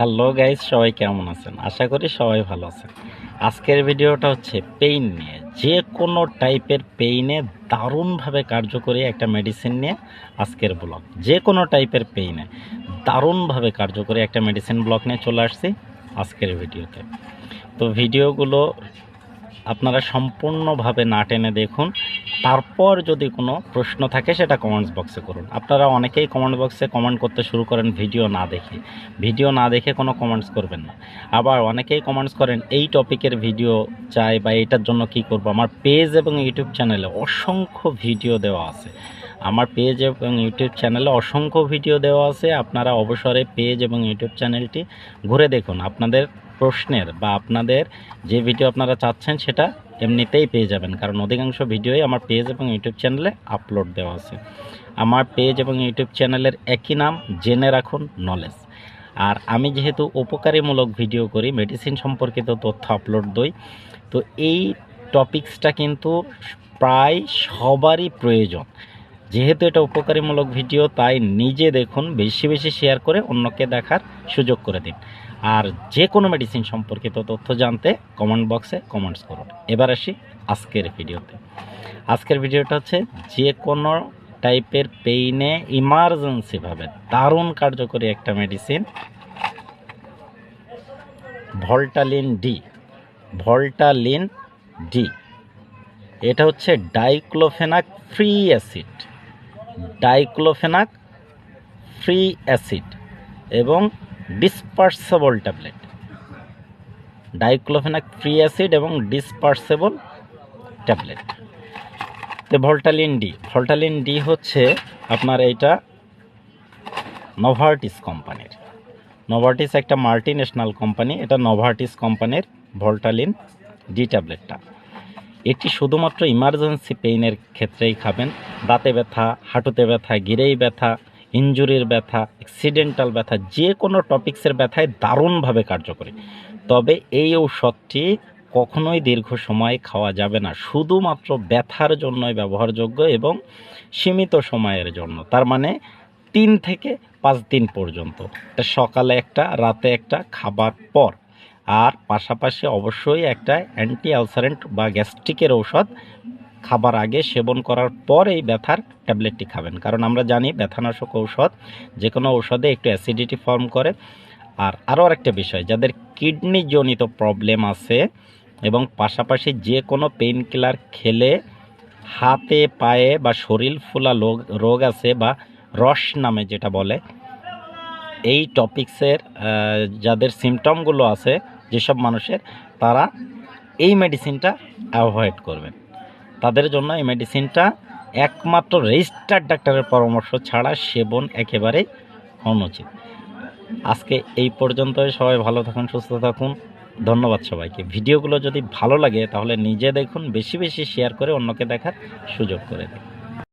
Hello guys সবাই কেমন আছেন? আশা করি সবাই ভালো আছেন। আজকের ভিডিওটা হচ্ছে পেইন নিয়ে। যে কোনো টাইপের পেইনে দারুণভাবে কার্যকরী একটা মেডিসিন নিয়ে আজকের ব্লগ যে কোনো টাইপের পেইনে দারুণভাবে কার্যকরী একটা মেডিসিন ব্লগ নিয়ে চলে আসছি আজকের ভিডিওতে। তো ভিডিওগুলো আপনারা সম্পূর্ণভাবে না টেনে দেখুন। তারপর যদি কোনো প্রশ্ন থাকে, সেটা কমেন্টস বক্সে করুন। আপনারা অনেকেই কমেন্ট বক্সে কমেন্ট করতে শুরু করেন ভিডিও না দেখে। ভিডিও না দেখে কোনো কমেন্টস করবেন না। আবার অনেকেই কমেন্টস করেন, এই টপিকের ভিডিও চাই বা এটার জন্য কি করব? আমার পেজ এবং ইউটিউব চ্যানেলে অসংখ্য ভিডিও দেওয়া আছে। আমার পেজ এবং ইউটিউব চ্যানেলে অসংখ্য ভিডিও দেওয়া আছে। আপনারা অবসরে পেজ এবং ইউটিউব চ্যানেলটি ঘুরে দেখুন। আপনাদের প্রশ্নের বা আপনাদের যে ভিডিও আপনারা চাচ্ছেন সেটা এমনিতেই পেয়ে যাবেন। কারণ অধিকাংশ ভিডিওই আমার পেজ এবং ইউটিউব চ্যানেলে আপলোড দেওয়া আছে। আমার পেজ এবং ইউটিউব চ্যানেলের একই নাম, জেনে রাখুন নলেজ আর আমি যেহেতু উপকারীমূলক ভিডিও করি মেডিসিন সম্পর্কিত তথ্য আপলোড দই, তো এই টপিকসটা কিন্তু প্রায় সবারই প্রয়োজন। যেহেতু এটা উপকারীমূলক ভিডিও, তাই নিজে দেখুন, বেশি বেশি শেয়ার করে অন্যকে দেখার সুযোগ করে দিন। আর যে কোনো মেডিসিন সম্পর্কিত তথ্য জানতে কমেন্ট বক্সে কমেন্টস করুন। এবার আসি আজকের ভিডিওতে। আজকের ভিডিওটা হচ্ছে যে কোনো টাইপের পেইনে ইমার্জেন্সিভাবে দারুণ কার্যকরী একটা medicine Voltalin D Voltalin D এটা হচ্ছে diclofenac free acid diclofenac, free acid এবং dispersible tablet. Diclofenac, free acid এবং ডিসপার্সেবল ট্যাবলেট। তো ভল্টালিন ডি। ভল্টালিন ডি হচ্ছে আপনার এইটা নোভার্টিস কোম্পানির। নোভার্টিস একটা মাল্টি ন্যাশনাল কোম্পানি। এটা নোভার্টিস কোম্পানির ভল্টালিন ডি ট্যাবলেটটা। এটি শুধুমাত্র ইমার্জেন্সি পেইনের ক্ষেত্রেই খাবেন। দাঁতে ব্যথা, হাঁটুতে ব্যথা, গিরেই ব্যথা ইঞ্জুরির ব্যথা অ্যাক্সিডেন্টাল ব্যথা, যে কোনো টপিক্সের ব্যথায় দারুণভাবে কার্যকরী। তবে এই ঔষধটি কখনোই দীর্ঘ সময় খাওয়া যাবে না। শুধুমাত্র ব্যথার জন্যই ব্যবহারযোগ্য এবং সীমিত সময়ের জন্য। তার মানে তিন থেকে পাঁচ দিন পর্যন্ত। সকালে একটা, রাতে একটা, খাবার পর। আর পাশাপাশি অবশ্যই একটা অ্যান্টি আলসারেন্ট বা গ্যাস্ট্রিকের ঔষধ খাবার আগে সেবন করার পর এই ব্যথার ট্যাবলেটটি খাবেন। কারণ আমরা জানি ব্যথানাশক ঔষধ যে কোনো ঔষধে একটু অ্যাসিডিটি ফর্ম করে। আর আরও একটা বিষয়, যাদের কিডনি জনিত প্রবলেম আছে এবং পাশাপাশি যে কোনো পেইন কিলার খেলে হাতে, পায়ে বা শরীর ফুলা রোগ রোগ আছে বা রস নামে যেটা বলে, এই টপিক্সের যাদের সিমটমগুলো আছে যেসব মানুষের তারা এই মেডিসিনটা অ্যাভয়েড করবেন। তাদের জন্য এই মেডিসিনটা একমাত্র রেজিস্টার্ড ডাক্তারের পরামর্শ ছাড়া সেবন একেবারেই অনুচিত। আজকে এই পর্যন্তই। সবাই ভালো থাকুন, সুস্থ থাকুন। ধন্যবাদ সবাইকে। ভিডিওগুলো যদি ভালো লাগে তাহলে নিজে দেখুন, বেশি বেশি শেয়ার করে অন্যকে দেখার সুযোগ করে দিন।